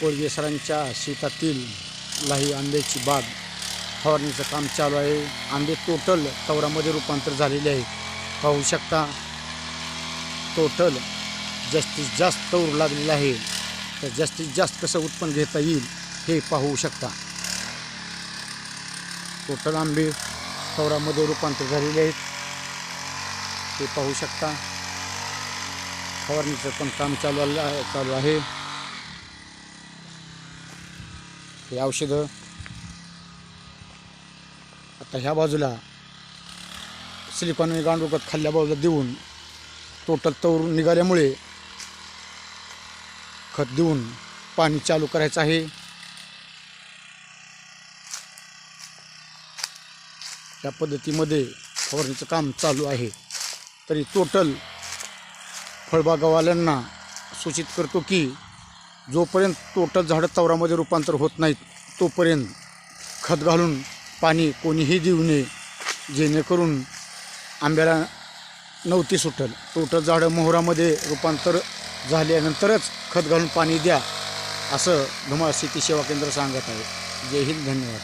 कोळगे सरांच्या शेतातील लाही आंब्याची बाग फवारणीचं काम चालू आहे. आंबे टोटल तवरामध्ये रूपांतर झालेले आहे पाहू शकता टोटल जास्तीत जास्त तौर लागलेला आहे. तर जास्तीत जास्त कसं उत्पन्न घेता येईल हे पाहू शकता. टोटल आंबे तवरामध्ये रूपांतर झालेले आहेत. ते पाहू शकता फवारणीचं पण काम चालू आहे चालू आहे. हे औषधं. आता ह्या बाजूला सिलिकॉन गांडूळखत खाल्ल्या बाजूला देऊन टोटल तवरून निघाल्यामुळे खत देऊन पाणी चालू करायचं आहे. या पद्धतीमध्ये फवारणीचं काम चालू आहे. तरी टोटल फळबागावाल्यांना सूचित करतो की जोपर्यंत टोटल झाडं तवरामध्ये रूपांतर होत नाहीत तोपर्यंत खत घालून पाणी कोणीही देऊ नये जेणेकरून आंब्याला नव्हती सुटल. टोटल झाडं मोहरामध्ये रूपांतर झाल्यानंतरच खत घालून पाणी द्या असं धुमाळ शेती सेवा केंद्र सांगत आहे. जय हिंद धन्यवाद.